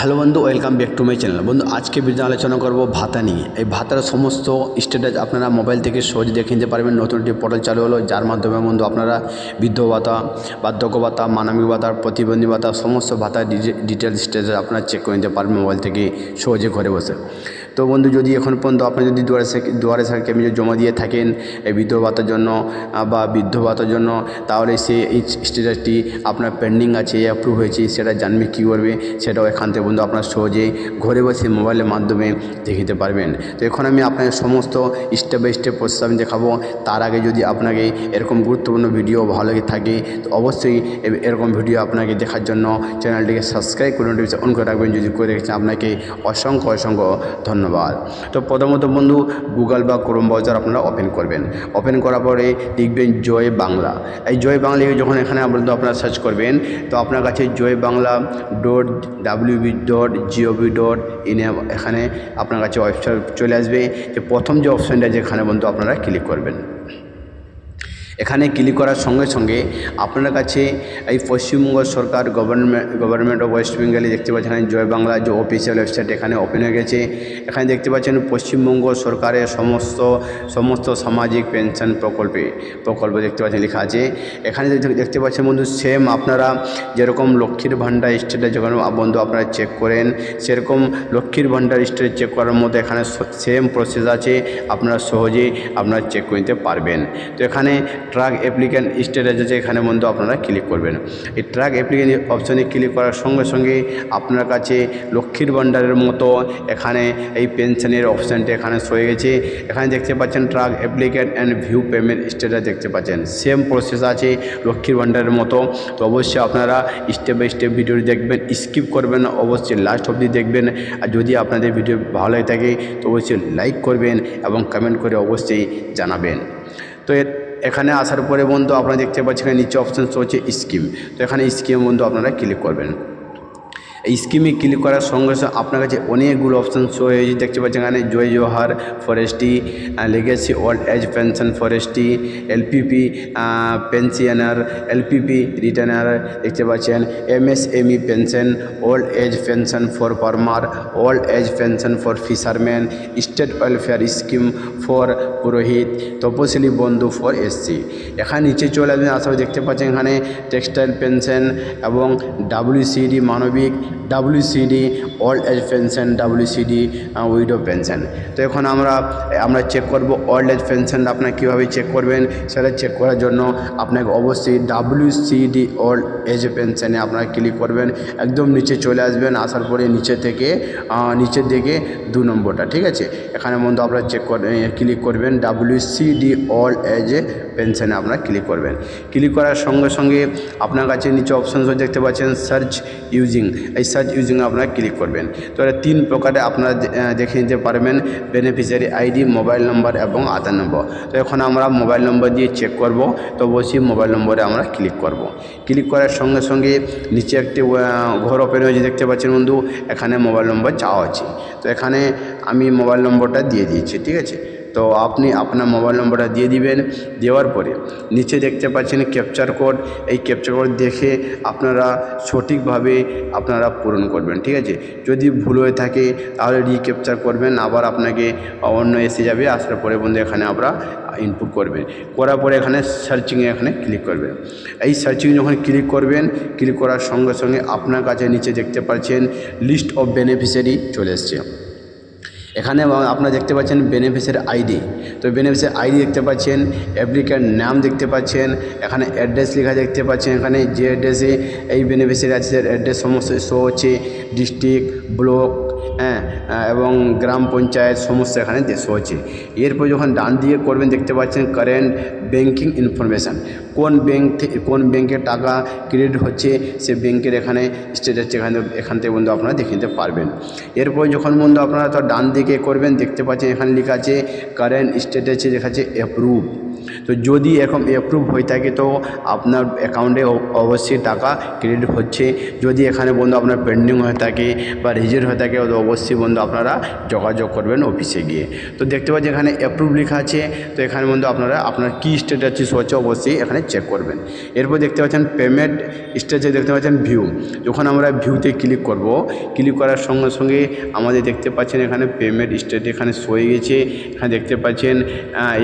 Hello বন্ধু, welcome back to my channel. বন্ধু, আজকে ভিডিও আলোচনা করব ভাতা নিয়ে। এই ভাতার সমস্ত স্ট্যাটাস আপনারা মোবাইল থেকে সহজে দেখে নিতে পারবেন। নতুন একটি পোর্টাল চালু হলো, যার মাধ্যমে বন্ধু আপনারা বৃদ্ধ ভাতা, বার্ধক্য ভাতা, মানবিক ভাতা, প্রতিবন্ধী ভাতা, সমস্ত ভাতার ডিটেল স্ট্যাটাস আপনারা চেক করে নিতে পারবেন মোবাইল থেকে সহজে ঘরে বসে। তো বন্ধু, যদি এখন পর্যন্ত আপনি যদি দুয়ারে দুয়ারে সরকার যদি জমা দিয়ে থাকেন, এই বৃদ্ধ ভাতার জন্য বা বৃদ্ধ ভাতার জন্য, তাহলে সে এই আপনার পেন্ডিং আছে অ্যাপ্রুভ হয়েছে, সেটা জানবে কী করবে, সেটাও এখান থেকে বন্ধু আপনার সহজেই ঘরে বসে মোবাইলের মাধ্যমে দেখিতে পারবেন। তো এখন আমি আপনাকে সমস্ত স্টেপ বাই স্টেপ প্রসেস আমি দেখাবো। তার আগে যদি আপনাকে এরকম গুরুত্বপূর্ণ ভিডিও ভালো লেগে থাকে, তো অবশ্যই এরকম ভিডিও আপনাকে দেখার জন্য চ্যানেলটিকে সাবস্ক্রাইব করে নোটিফিকেশন অন করে রাখবেন। যদি করে রেখেছেন আপনাকে অসংখ্য অসংখ্য ধন্যবাদ। তো প্রথমত বন্ধু, গুগল বা ক্রোম ব্রাউজার আপনারা ওপেন করবেন। ওপেন করার পরে লিখবেন জয় বাংলা। এই জয় বাংলা যখন এখানে আপনারা আপনারা সার্চ করবেন, তো আপনার কাছে Joy Bangla dot WB dot gov dot ইনে এখানে আপনার কাছে ওয়েবসাইট চলে আসবে। যে প্রথম যে অপশানটা যেখানে বন্ধু আপনারা ক্লিক করবেন। এখানে ক্লিক করার সঙ্গে সঙ্গে আপনার কাছে এই পশ্চিমবঙ্গ সরকার গভর্নমেন্ট গভর্নমেন্ট অফ ওয়েস্ট বেঙ্গলে দেখতে পাচ্ছেন, জয় বাংলা যে অফিসিয়াল ওয়েবসাইট এখানে ওপেন হয়ে গেছে। এখানে দেখতে পাচ্ছেন পশ্চিমবঙ্গ সরকারের সমস্ত সমস্ত সামাজিক পেনশন প্রকল্পে, প্রকল্প দেখতে পাচ্ছেন লেখা আছে। এখানে দেখতে- পাচ্ছেন বন্ধু সেম আপনারা যেরকম লক্ষ্মীর ভাণ্ডার স্টেটে যখন বন্ধু আপনারা চেক করেন, সেরকম লক্ষ্মীর ভাণ্ডার স্টেটে চেক করার মতো এখানে সেম প্রসেস আছে। আপনারা সহজেই আপনারা চেক করে নিতে পারবেন। তো এখানে ট্রাক অ্যাপ্লিক্যান্ট স্টেটাস আছে এখানে বন্ধু আপনারা ক্লিক করবেন। এই ট্রাক অ্যাপ্লিক্যান্ট অপশনে ক্লিক করার সঙ্গে সঙ্গে আপনার কাছে লক্ষ্মীর ভাণ্ডারের মতো এখানে এই পেনশনের অপশানটি এখানে সয়ে গেছে। এখানে দেখতে পাচ্ছেন track applicant and view payment status দেখতে পাচ্ছেন। সেম প্রসেস আছে লক্ষ্মীর ভাণ্ডারের মতো। তো অবশ্যই আপনারা স্টেপ বাই স্টেপ ভিডিওটি দেখবেন, স্কিপ করবেন না, অবশ্যই লাস্ট অবধি দেখবেন। আর যদি আপনাদের ভিডিও ভালো লাগে থাকে, তো অবশ্যই লাইক করবেন এবং কমেন্ট করে অবশ্যই জানাবেন। তো এর এখানে আসার পরে বন্ধু আপনারা দেখতে পাচ্ছেন এখানে নিচে অপশান হচ্ছে স্কিম তো এখানে স্কিম বন্ধু আপনারা ক্লিক করবেন। এই স্কিমে ক্লিক করার সঙ্গে সঙ্গে আপনার কাছে অনেকগুলো অপশান শো হয়েছে দেখতে পাচ্ছেন এখানে Jai Johar for ST legacy old age pension for ST LPP pensioner LPP returner দেখতে পাচ্ছেন MSME pension old age pension for farmer old age pension for fisherman state welfare scheme for purohit Taposili Bandhu for SC এখানে নিচে চলে আসবেন আসলে দেখতে পাচ্ছেন এখানে টেক্সটাইল পেনশন এবং WCD Manabik, WCD, old age pension, WCD widow pension. তো এখন আমরা আমরা চেক করব ওল্ড এজ পেনশন আপনার কীভাবে চেক করবেন, সেটা চেক করার জন্য আপনাকে অবশ্যই ডাব্লিউসিডি, ওল্ড এজ পেনশনে আপনারা ক্লিক করবেন। একদম নিচে চলে আসবেন, আসার পরে নিচে থেকে নিচের দিকে দু নম্বরটা, ঠিক আছে? এখানে বন্ধু আপনারা চেক ক্লিক করবেন ডাব্লিউসিডি অল এজ এ পেনশনে আপনারা ক্লিক করবেন। ক্লিক করার সঙ্গে সঙ্গে আপনার কাছে নিচে অপশান দেখতে পাচ্ছেন সার্চ ইউজিং এই সার্চ ইউজিং আপনারা ক্লিক করবেন। তো এটা তিন প্রকারে আপনারা দেখে নিতে পারবেন। বেনিফিশিয়ারি আইডি মোবাইল নম্বর এবং আধার নম্বর তো এখন আমরা মোবাইল নম্বর দিয়ে চেক করব। তো অবশ্যই মোবাইল নম্বরে আমরা ক্লিক করব। ক্লিক করার সঙ্গে সঙ্গে নিচে একটি ঘর ওপেন হয়েছে, দেখতে পাচ্ছেন বন্ধু। এখানে মোবাইল নম্বর চাওয়া আছে। তো এখানে আমি মোবাইল নম্বরটা দিয়ে দিয়েছি, ঠিক আছে? তো আপনি আপনার মোবাইল নম্বরটা দিয়ে দিবেন, দেওয়ার পরে নিচে দেখতে পাচ্ছেন ক্যাপচার কোড এই ক্যাপচার কোড দেখে আপনারা সঠিকভাবে আপনারা পূরণ করবেন, ঠিক আছে? যদি ভুল হয়ে থাকে, তাহলে রিক্যাপচার করবেন, আবার আপনাকে অন্য এসে যাবে, আসার পরে বন্ধু এখানে আমরা ইনপুট করবেন। করার পরে এখানে সার্চিংয়ে এখানে ক্লিক করবেন। এই সার্চিং যখন ক্লিক করবেন ক্লিক করার সঙ্গে সঙ্গে আপনার কাছে নিচে দেখতে পাচ্ছেন লিস্ট অফ বেনিফিশিয়ারি চলে এসছে। এখানে আপনারা দেখতে পাচ্ছেন বেনিফিসের আইডি তো বেনিফিসের আইডি দেখতে পাচ্ছেন অ্যাপ্লিকার নাম দেখতে পাচ্ছেন, এখানে অ্যাড্রেস লেখা দেখতে পাচ্ছেন, এখানে যে অ্যাড্রেসে এই বেনিফিসিয়ারি আছে অ্যাড্রেস সমস্ত শো হচ্ছে ডিস্ট্রিক্ট ব্লক হ্যাঁ এবং গ্রাম পঞ্চায়েত সমস্ত এখানে দেশ হচ্ছে এরপর যখন ডান দিকে করবেন, দেখতে পাচ্ছেন কারেন্ট ব্যাঙ্কিং ইনফরমেশান কোন ব্যাঙ্ক থেকে কোন ব্যাঙ্কে টাকা ক্রেডিট হচ্ছে, সে ব্যাঙ্কের এখানে স্টেটাস এখানে এখান থেকে বন্ধু আপনারা দেখে নিতে পারবেন। এরপর যখন বন্ধু আপনারা তো ডান দিকে করবেন, দেখতে পাচ্ছেন এখানে লেখা আছে কারেন্ট স্টেটাসে লেখা আছে অ্যাপ্রুভ তো যদি এরকম অ্যাপ্রুভ হয়ে থাকে, তো আপনার অ্যাকাউন্টে অবশ্যই টাকা ক্রেডিট হচ্ছে। যদি এখানে বন্ধু আপনার পেন্ডিং হয়ে থাকে বা রিজেক্ট হয়ে থাকে, তো অবশ্যই বন্ধু আপনারা যোগাযোগ করবেন অফিসে গিয়ে। তো দেখতে পাচ্ছেন এখানে অ্যাপ্রুভ লেখা আছে। তো এখানে বন্ধু আপনারা, আপনার কী স্ট্যাটাস হচ্ছে, অবশ্যই এখানে চেক করবেন। এরপর দেখতে পাচ্ছেন পেমেন্ট স্টেজে দেখতে পাচ্ছেন ভিউ যখন আমরা ভিউতে ক্লিক করব ক্লিক করার সঙ্গে সঙ্গে আমাদের দেখতে পাচ্ছেন এখানে পেমেন্ট স্টেট এখানে হয়ে গেছে। এখানে দেখতে পাচ্ছেন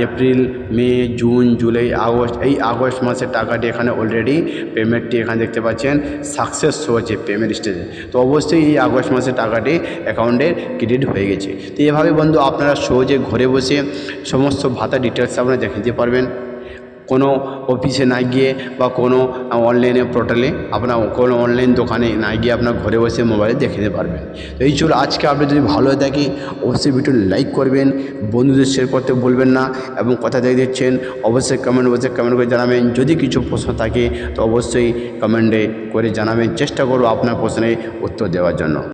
April May June, July, August, এই আগস্ট মাসের টাকাটি এখানে অলরেডি পেমেন্টটি এখানে দেখতে পাচ্ছেন সাকসেস হয়েছে পেমেন্ট স্টেজে তো অবশ্যই এই আগস্ট মাসের টাকাটি অ্যাকাউন্টে ক্রেডিট হয়ে গেছে। তো এভাবে বন্ধু আপনারা সহজে ঘরে বসে সমস্ত ভাতা ডিটেলস আপনারা দেখে দিতে পারবেন। কোনো অফিসে না গিয়ে বা কোনো অনলাইনে পোর্টালে আপনার কোনো অনলাইন দোকানে না গিয়ে আপনার ঘরে বসে মোবাইলে দেখে নিতে পারবেন। তো এই ছিল আজকে আপনি যদি ভালো হয়ে থাকে, অবশ্যই ভিডিও লাইক করবেন, বন্ধুদের শেয়ার করতে বলবেন না এবং কথা দেখে দিচ্ছেন, অবশ্যই কমেন্ট বসে কমেন্ট করে জানাবেন। যদি কিছু প্রশ্ন থাকে, তো অবশ্যই কমেন্টে করে জানাবেন। চেষ্টা করব আপনার প্রশ্নের উত্তর দেওয়ার জন্য।